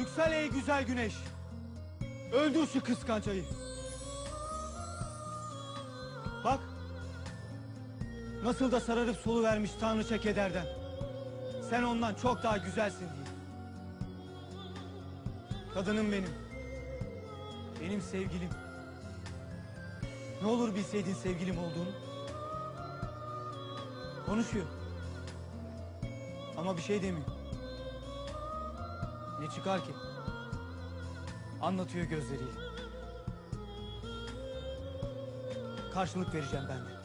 Yüksel ey güzel güneş. Öldür şu kıskanç. Bak. Nasıl da sararıp solu vermiş tanrıça kederden. Sen ondan çok daha güzelsin diye. Kadınım benim. Benim sevgilim. Ne olur bilseydin sevgilim olduğunu. Konuşuyor. Ama bir şey demiyor. Ne çıkar ki? Anlatıyor gözleriyle. Karşılık vereceğim ben de.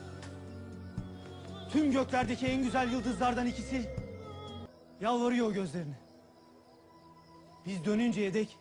Tüm göklerdeki en güzel yıldızlardan ikisi yalvarıyor o gözlerine. Biz dönünceye dek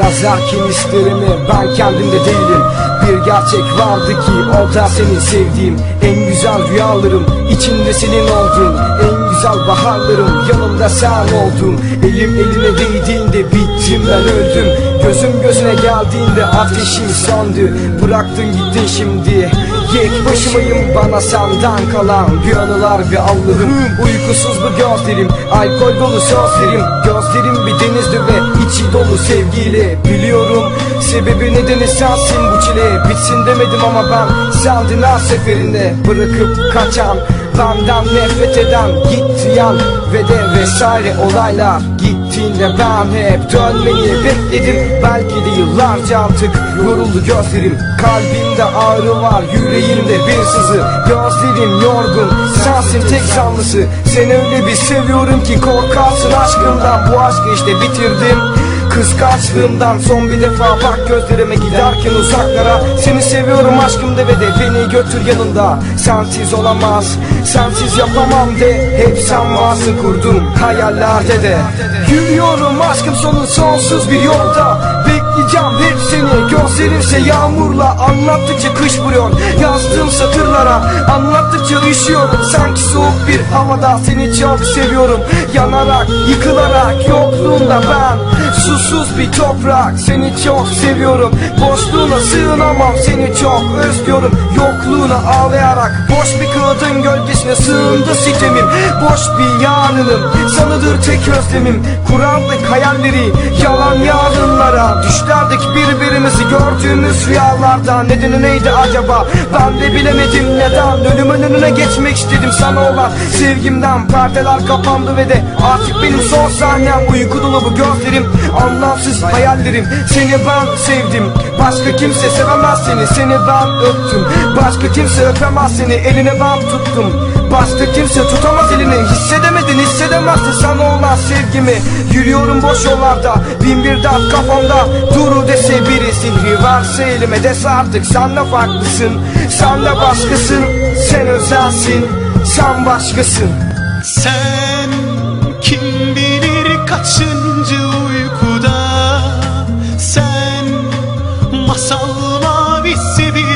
Yazarken hislerimi ben kendimde değilim. Bir gerçek vardı ki o da senin sevdiğim En güzel rüyalarım içinde senin oldun En güzel baharlarım yanımda sen oldun. Elim eline değdiğinde bittim ben öldüm. Gözüm gözüne geldiğinde ateşim söndü. Bıraktın gittin şimdi. Yek başımayım bana senden kalan Bir anılar bir Allah'ım Uykusuz bu gözlerim. Alkol dolu sözlerim Gözlerim bir denizdi ve dolu sevgiyle Biliyorum. Sebebi nedeni sensin bu çile. Bitsin demedim ama ben sendin her seferinde. Bırakıp kaçan Benden nefret eden gitti yan Ve de vesaire olaylar. Gittiğinde ben hep dönmeyi bekledim. Belki de yıllarca artık yoruldu gözlerim. Kalbimde ağrı var yüreğimde bir sızı. Gözlerim yorgun sensin tek sanlısı Seni öyle bir seviyorum ki korkarsın aşkımdan. Bu aşkı işte bitirdim Kıskançlığımdan son bir defa bak gözlerime giderken uzaklara. Seni seviyorum aşkım de ve de beni götür yanında. Sensiz olamaz, sensiz yapamam de. Hep sen varsın kurdum hayallerde de. Yürüyorum aşkım sonu sonsuz bir yolda. Bekleyeceğim hep seni. Gözlerimse yağmurla Anlattıkça kış vuruyor. Yazdığım satırlara Anlattıkça üşüyorum Sanki soğuk bir havada Seni çok seviyorum Yanarak yıkılarak Yokluğunda ben Susuz bir toprak Seni çok seviyorum Boşluğuna sığınamam Seni çok özlüyorum Yokluğuna ağlayarak Boş bir kağıdın gölgesine sığındı sitemim Boş bir yarınım Sanıdır tek özlemim Kurallık hayalleri Yalan yarınlara Düşlerdik birbirimizi gördüğümüz rüyalarda Nedeni neydi acaba? Ben de bilemedim Ölümün önüne geçmek istedim sana olan Sevgimden. Perdeler kapandı ve de Artık benim son sahnem. Uyku dolu bu gözlerim Anlamsız hayallerim. Seni ben sevdim. Başka kimse sevemez seni. Seni ben öptüm. Başka kimse öpemez seni. Eline ben tuttum Başka kimse tutamaz elini. Hissedemedin hissedemezsin. Sana olan sevgimi Yürüyorum boş yollarda. Bin bir dert kafamda. Duru dese biri sihri verse elime Dese artık sen de farklısın. Sen de başkasın Sen özelsin. Sen başkasın. Sen kim bilir kaçıncı uykuda? Sen masal mavisi bir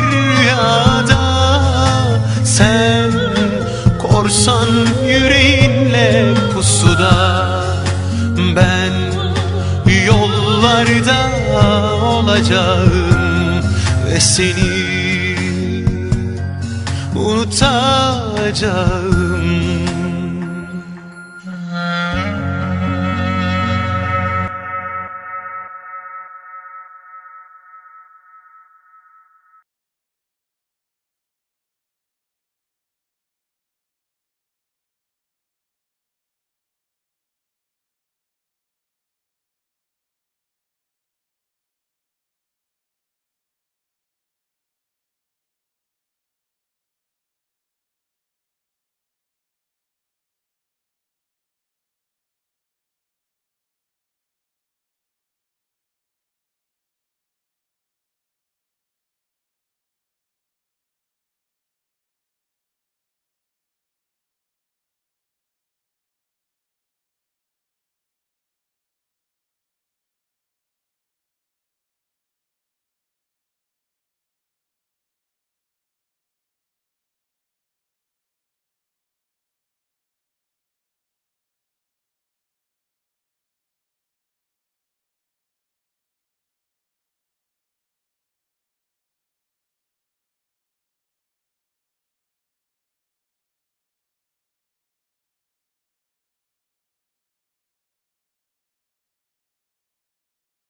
korsan yüreğinle pusuda Ben yollarda olacağım ve seni unutacağım